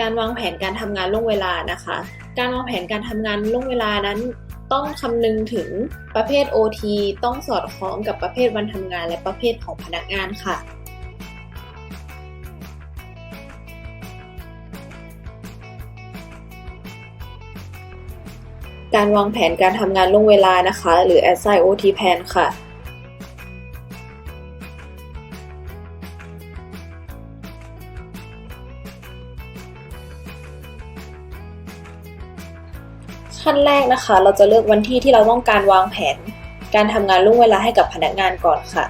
การวางแผนการทำงานล่วงเวลานะคะ การวางแผนการทำงานล่วงเวลานั้นต้องคำนึงถึงประเภท OT ต้องสอดคล้องกับประเภทวันทำงานและประเภทของพนักงานค่ะ การวางแผนการทำงานล่วงเวลานะคะ หรือ Assign OT Plan ค่ะ ขั้นแรกนะคะ เราจะเลือกวันที่ที่เราต้องการวางแผน การทำงานล่วงเวลาให้กับพนักงานก่อนค่ะ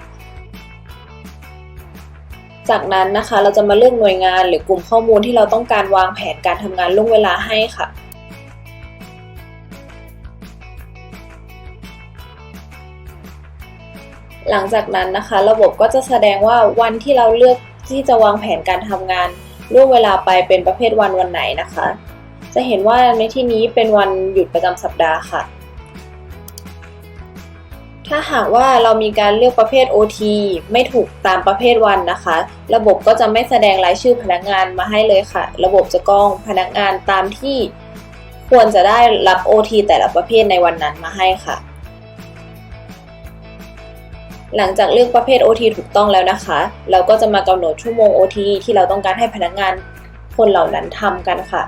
จากนั้นนะคะเราจะมาเลือกหน่วยงานหรือกลุ่มข้อมูลที่เราต้องการวางแผนการทำงานล่วงเวลาให้ค่ะหลังจากนั้นนะคะ ระบบก็จะแสดงว่าวันที่เราเลือกที่จะวางแผนการทำงานล่วงเวลาไปเป็นประเภทวันวันไหนนะคะ จะเห็นว่าในที่นี้เป็นวันหยุดประจำสัปดาห์ค่ะ ถ้าหากว่าเรามีการเลือกประเภท OT ไม่ถูกตามประเภทวันนะคะ ระบบก็จะไม่แสดงรายชื่อพนักงานมาให้เลยค่ะ ระบบจะกรองพนักงานตามที่ควรจะได้รับ OT แต่ละประเภทในวันนั้นมาให้ค่ะ หลังจากเลือกประเภท OT ถูกต้องแล้วนะคะ เราก็จะมากำหนดชั่วโมง OT ที่เราต้องการให้พนักงานคนเหล่านั้นทำกันค่ะ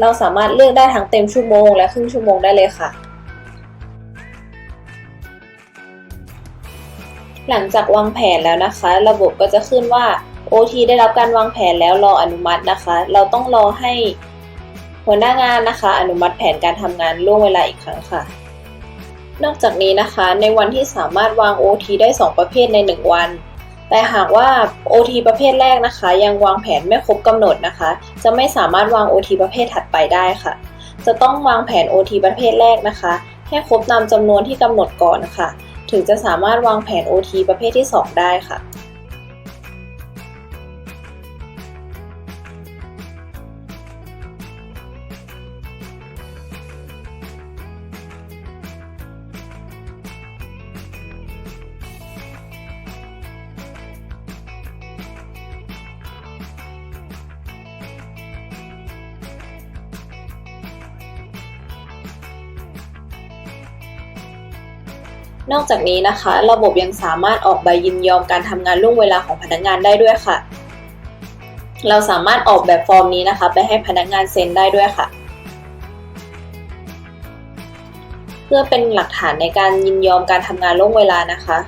เราสามารถเลือกได้ทั้งเต็มชั่วโมงและครึ่งชั่วโมงได้เลยค่ะ หลังจากวางแผนแล้วนะคะ ระบบก็จะขึ้นว่า OT ได้รับการวางแผนแล้วรออนุมัตินะคะ เราต้องรอให้หัวหน้างานนะคะ อนุมัติแผนการทำงานล่วงเวลาอีกครั้งค่ะ นอกจากนี้นะคะ ในวันที่สามารถวาง OT ได้ 2 ประเภทใน 1 วัน แต่หากว่า OT ประเภทแรกนะคะ ยังวางแผนไม่ครบกำหนดนะคะ จะไม่สามารถวาง OT ประเภทถัดไปได้ค่ะ จะต้องวางแผน OT ประเภทแรกนะคะ ให้ครบตามจำนวนที่กำหนดก่อนค่ะ ถึงจะสามารถวางแผน OT ประเภทที่ 2 ได้ค่ะ นอกจากนี้นะคะ ระบบยังสามารถออกใบยินยอมการทำงานล่วงเวลาของพนักงานได้ด้วยค่ะ เราสามารถออกแบบฟอร์มนี้นะคะ ไปให้พนักงานเซ็นได้ด้วยค่ะ เพื่อเป็นหลักฐานในการยินยอมการทำงานล่วงเวลานะคะ